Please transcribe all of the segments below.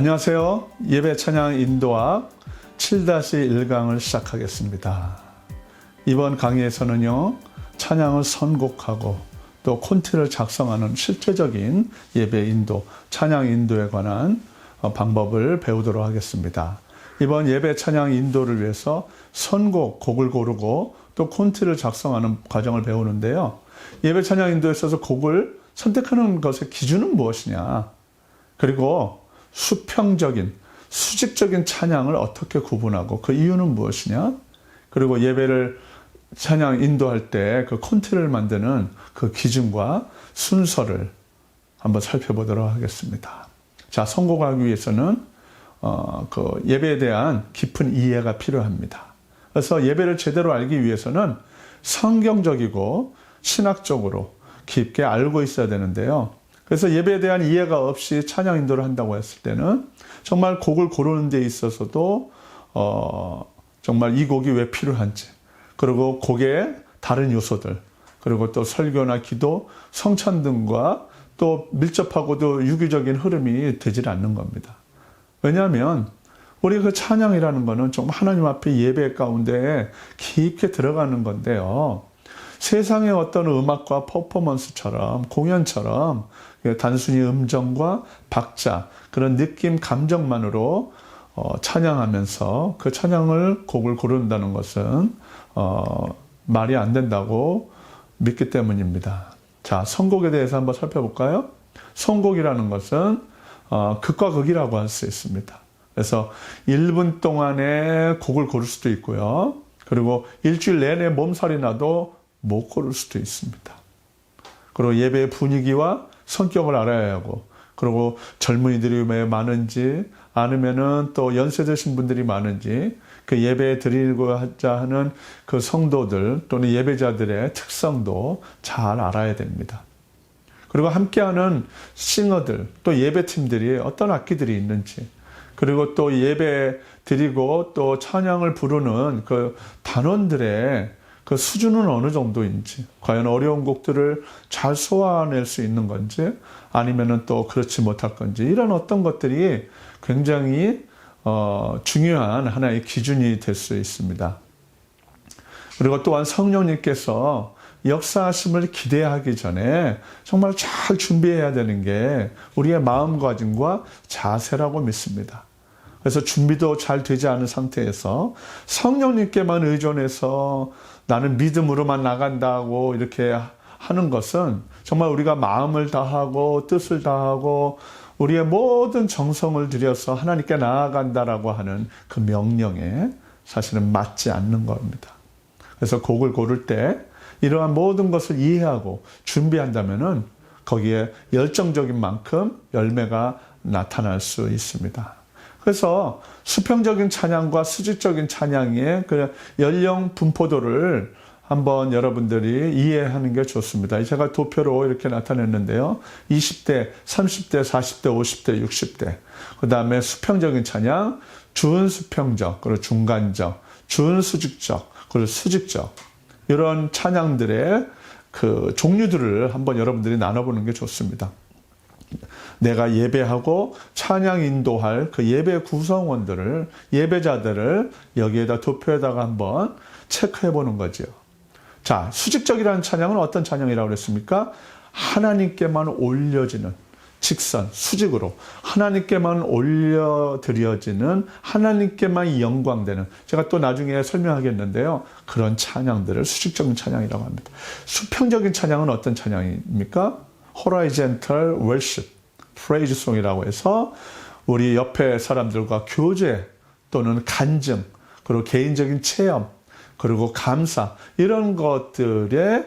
안녕하세요. 예배 찬양 인도학 7-1강을 시작하겠습니다. 이번 강의에서는요, 찬양을 선곡하고 또 콘티를 작성하는 실제적인 예배 인도, 찬양 인도에 관한 어, 방법을 배우도록 하겠습니다. 이번 예배 찬양 인도를 위해서 선곡, 곡을 고르고 또 콘티를 작성하는 과정을 배우는데요. 예배 찬양 인도에 있어서 곡을 선택하는 것의 기준은 무엇이냐? 그리고 수평적인, 수직적인 찬양을 어떻게 구분하고 그 이유는 무엇이냐? 그리고 예배를 찬양 인도할 때 그 콘티를 만드는 그 기준과 순서를 한번 살펴보도록 하겠습니다. 자, 선곡하기 위해서는 어, 그 예배에 대한 깊은 이해가 필요합니다. 그래서 예배를 제대로 알기 위해서는 성경적이고 신학적으로 깊게 알고 있어야 되는데요. 그래서 예배에 대한 이해가 없이 찬양 인도를 한다고 했을 때는 정말 곡을 고르는 데 있어서도 어, 정말 이 곡이 왜 필요한지 그리고 곡의 다른 요소들 그리고 또 설교나 기도, 성찬 등과 또 밀접하고도 유기적인 흐름이 되질 않는 겁니다. 왜냐하면 우리 그 찬양이라는 거는 정말 하나님 앞에 예배 가운데 깊게 들어가는 건데요. 세상의 어떤 음악과 퍼포먼스처럼 공연처럼 단순히 음정과 박자 그런 느낌 감정만으로 어, 찬양하면서 그 찬양을 곡을 고른다는 것은 어, 말이 안 된다고 믿기 때문입니다. 자, 선곡에 대해서 한번 살펴볼까요? 선곡이라는 것은 어, 극과 극이라고 할 수 있습니다. 그래서 1분 동안에 곡을 고를 수도 있고요. 그리고 일주일 내내 몸살이 나도 못 고를 수도 있습니다. 그리고 예배의 분위기와 성격을 알아야 하고, 그리고 젊은이들이 왜 많은지, 아니면은 또 연세 드신 분들이 많은지, 그 예배에 드리고자 하는 그 성도들 또는 예배자들의 특성도 잘 알아야 됩니다. 그리고 함께하는 싱어들, 또 예배팀들이 어떤 악기들이 있는지, 그리고 또 예배 드리고 또 찬양을 부르는 그 단원들의 그 수준은 어느 정도인지, 과연 어려운 곡들을 잘 소화해낼 수 있는 건지, 아니면은 또 그렇지 못할 건지, 이런 어떤 것들이 굉장히 어, 중요한 하나의 기준이 될 수 있습니다. 그리고 또한 성령님께서 역사하심을 기대하기 전에 정말 잘 준비해야 되는 게 우리의 마음가짐과 자세라고 믿습니다. 그래서 준비도 잘 되지 않은 상태에서 성령님께만 의존해서 나는 믿음으로만 나간다고 이렇게 하는 것은 정말 우리가 마음을 다하고 뜻을 다하고 우리의 모든 정성을 들여서 하나님께 나아간다라고 하는 그 명령에 사실은 맞지 않는 겁니다. 그래서 곡을 고를 때 이러한 모든 것을 이해하고 준비한다면은 거기에 열정적인 만큼 열매가 나타날 수 있습니다. 그래서 수평적인 찬양과 수직적인 찬양의 그 연령 분포도를 한번 여러분들이 이해하는 게 좋습니다. 제가 도표로 이렇게 나타냈는데요. 20대, 30대, 40대, 50대, 60대. 그 다음에 수평적인 찬양, 준수평적, 그리고 중간적, 준수직적, 그리고 수직적. 이런 찬양들의 그 종류들을 한번 여러분들이 나눠보는 게 좋습니다. 내가 예배하고 찬양 인도할 그 예배 구성원들을, 예배자들을 여기에다 도표에다가 한번 체크해 보는 거죠. 자, 수직적이라는 찬양은 어떤 찬양이라고 그랬습니까? 하나님께만 올려지는 직선, 수직으로 하나님께만 올려드려지는 하나님께만 영광되는 제가 또 나중에 설명하겠는데요. 그런 찬양들을 수직적인 찬양이라고 합니다. 수평적인 찬양은 어떤 찬양입니까? Worship, Praise Song이라고 해서 우리 옆에 사람들과 교제 또는 간증, 그리고 개인적인 체험, 그리고 감사 이런 것들의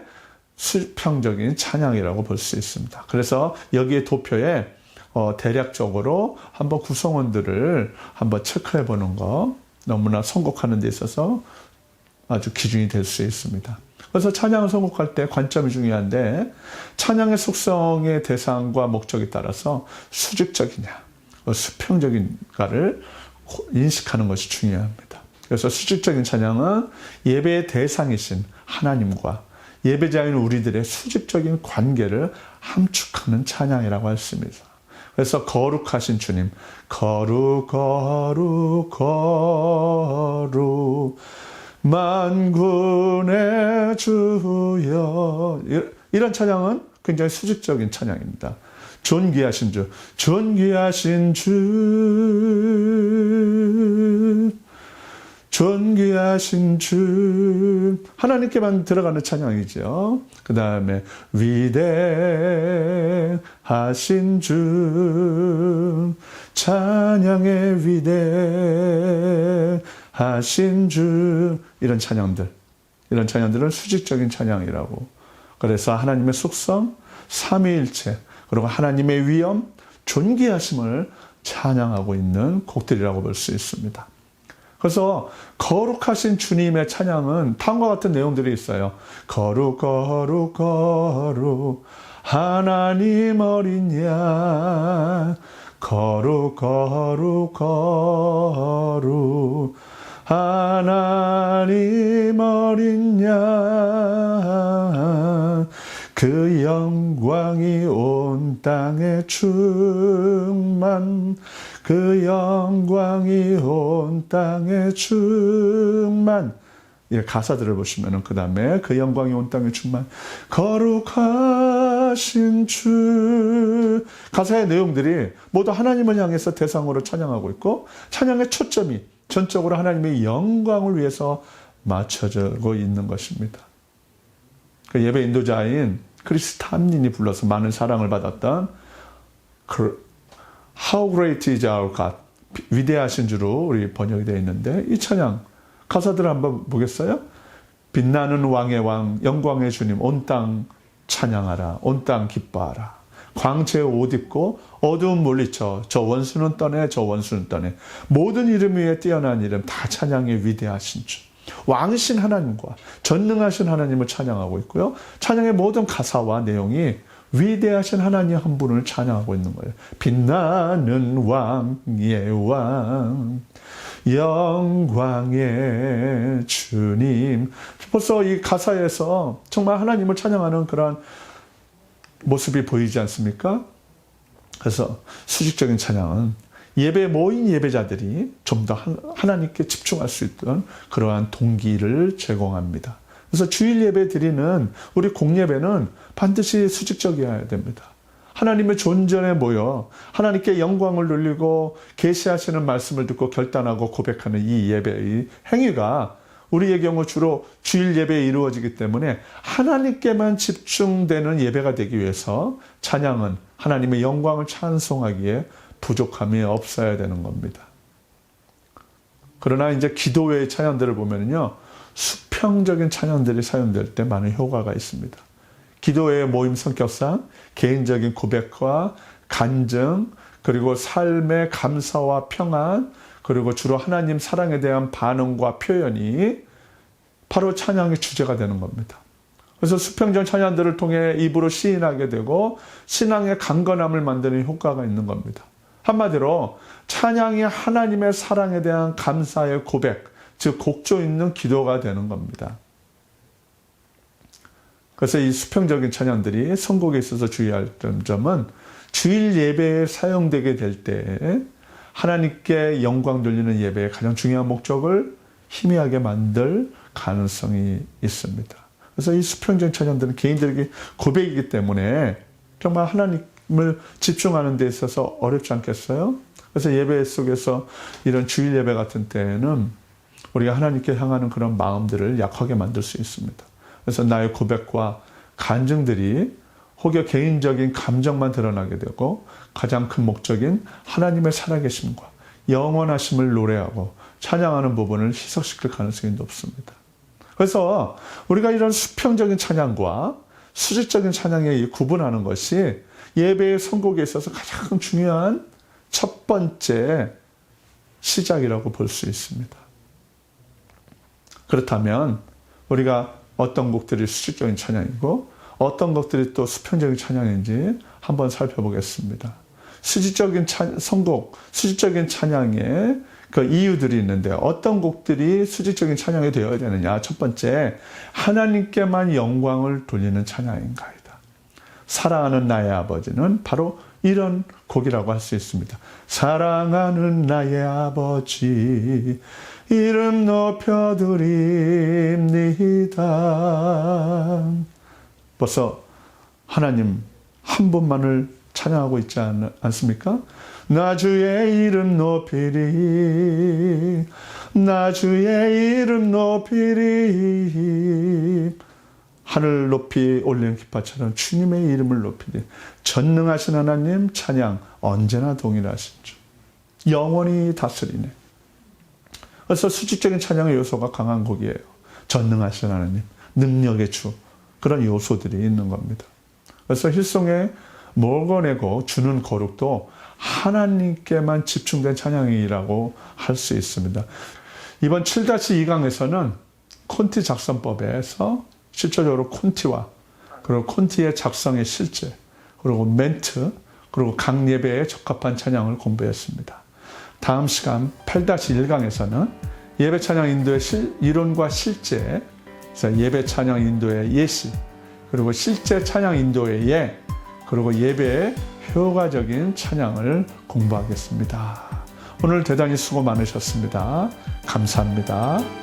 수평적인 찬양이라고 볼 수 있습니다. 그래서 여기에 도표에 어, 대략적으로 한번 구성원들을 한번 체크해 보는 거 너무나 선곡하는 데 있어서 아주 기준이 될 수 있습니다. 그래서 찬양을 선곡할 때 관점이 중요한데 찬양의 속성의 대상과 목적에 따라서 수직적이냐 수평적인가를 인식하는 것이 중요합니다. 그래서 수직적인 찬양은 예배의 대상이신 하나님과 예배자인 우리들의 수직적인 관계를 함축하는 찬양이라고 했습니다. 그래서 거룩하신 주님, 거룩, 거룩, 거룩, 만군의 주여. 이런 찬양은 굉장히 수직적인 찬양입니다. 존귀하신 주, 존귀하신 주, 존귀하신 주. 하나님께만 들어가는 찬양이죠. 그 다음에 위대하신 주, 찬양의 위대 하신 주. 이런 찬양들. 이런 찬양들은 수직적인 찬양이라고. 그래서 하나님의 속성, 삼위일체, 그리고 하나님의 위엄, 존귀하심을 찬양하고 있는 곡들이라고 볼 수 있습니다. 그래서 거룩하신 주님의 찬양은 다음과 같은 내용들이 있어요. 거룩 거룩 거룩 하나님 어린 양 거룩 거룩 거룩 하나님 어린 양 그 영광이 온 땅에 충만 그 영광이 온 땅에 충만. 이 가사들을 보시면은 그 다음에 그 영광이 온 땅에 충만. 거룩하신 주. 가사의 내용들이 모두 하나님을 향해서 대상으로 찬양하고 있고 찬양의 초점이 전적으로 하나님의 영광을 위해서 맞춰지고 있는 것입니다. 그 예배 인도자인 크리스 탐린이 불러서 많은 사랑을 받았던 그 How great is our God. 위대하신 주로 우리 번역이 되어 있는데 이 찬양 가사들 한번 보겠어요? 빛나는 왕의 왕, 영광의 주님, 온 땅 찬양하라, 온 땅 기뻐하라. 광채 옷 입고 어두운 물리쳐 저 원수는 떠내 저 원수는 떠내 모든 이름 위에 뛰어난 이름 다 찬양의 위대하신 주 왕이신 하나님과 전능하신 하나님을 찬양하고 있고요 찬양의 모든 가사와 내용이 위대하신 하나님 한 분을 찬양하고 있는 거예요. 빛나는 왕의 왕, 영광의 주님. 벌써 이 가사에서 정말 하나님을 찬양하는 그런 모습이 보이지 않습니까? 그래서 수직적인 찬양은 예배 모인 예배자들이 좀 더 하나님께 집중할 수 있던 그러한 동기를 제공합니다. 그래서 주일 예배 드리는 우리 공예배는 반드시 수직적이어야 됩니다. 하나님의 존전에 모여 하나님께 영광을 돌리고 계시하시는 말씀을 듣고 결단하고 고백하는 이 예배의 행위가 우리의 경우 주로 주일 예배에 이루어지기 때문에 하나님께만 집중되는 예배가 되기 위해서 찬양은 하나님의 영광을 찬송하기에 부족함이 없어야 되는 겁니다. 그러나 이제 기도 외의 찬양들을 보면요. 수평적인 찬양들이 사용될 때 많은 효과가 있습니다. 기도의 모임 성격상 개인적인 고백과 간증, 그리고 삶의 감사와 평안, 그리고 주로 하나님 사랑에 대한 반응과 표현이 바로 찬양의 주제가 되는 겁니다. 그래서 수평적 찬양들을 통해 입으로 시인하게 되고 신앙의 강건함을 만드는 효과가 있는 겁니다. 한마디로 찬양이 하나님의 사랑에 대한 감사의 고백, 즉 곡조 있는 기도가 되는 겁니다. 그래서 이 수평적인 찬양들이 선곡에 있어서 주의할 점은 주일 예배에 사용되게 될 때 하나님께 영광 돌리는 예배의 가장 중요한 목적을 희미하게 만들 가능성이 있습니다. 그래서 이 수평적 찬양들은 개인들에게 고백이기 때문에 정말 하나님을 집중하는 데 있어서 어렵지 않겠어요? 그래서 예배 속에서 이런 주일 예배 같은 때에는 우리가 하나님께 향하는 그런 마음들을 약하게 만들 수 있습니다. 그래서 나의 고백과 간증들이 혹여 개인적인 감정만 드러나게 되고 가장 큰 목적인 하나님의 살아계심과 영원하심을 노래하고 찬양하는 부분을 희석시킬 가능성이 높습니다. 그래서 우리가 이런 수평적인 찬양과 수직적인 찬양에 구분하는 것이 예배의 선곡에 있어서 가장 중요한 첫 번째 시작이라고 볼 수 있습니다. 그렇다면 우리가 어떤 곡들이 수직적인 찬양이고 어떤 것들이 또 수평적인 찬양인지 한번 살펴보겠습니다. 수직적인 찬, 선곡, 수직적인 찬양의 그 이유들이 있는데 어떤 곡들이 수직적인 찬양이 되어야 되느냐. 첫 번째, 하나님께만 영광을 돌리는 찬양인가이다. 사랑하는 나의 아버지는 바로 이런 곡이라고 할 수 있습니다. 사랑하는 나의 아버지 이름 높여드립니다. 벌써 하나님 한 분만을 찬양하고 있지 않, 않습니까? 나 주의 이름 높이리 나 주의 이름 높이리. 하늘 높이 올리는 깃발처럼 주님의 이름을 높이리. 전능하신 하나님 찬양 언제나 동일하신 주. 영원히 다스리네. 그래서 수직적인 찬양의 요소가 강한 곡이에요. 전능하신 하나님 능력의 주 그런 요소들이 있는 겁니다 그래서 힐송에 몰고내고 주는 거룩도 하나님께만 집중된 찬양이라고 할 수 있습니다. 이번 7-2강에서는 콘티 작성법에서 실질적으로 콘티와 그리고 콘티의 작성의 실제 그리고 멘트 그리고 각 예배에 적합한 찬양을 공부했습니다. 다음 시간 8-1강에서는 예배 찬양 인도의 실, 이론과 실제 그래서 예배 찬양 인도의 예시 그리고 실제 찬양 인도의 예 그리고 예배의 효과적인 찬양을 공부하겠습니다. 오늘 대단히 수고 많으셨습니다. 감사합니다.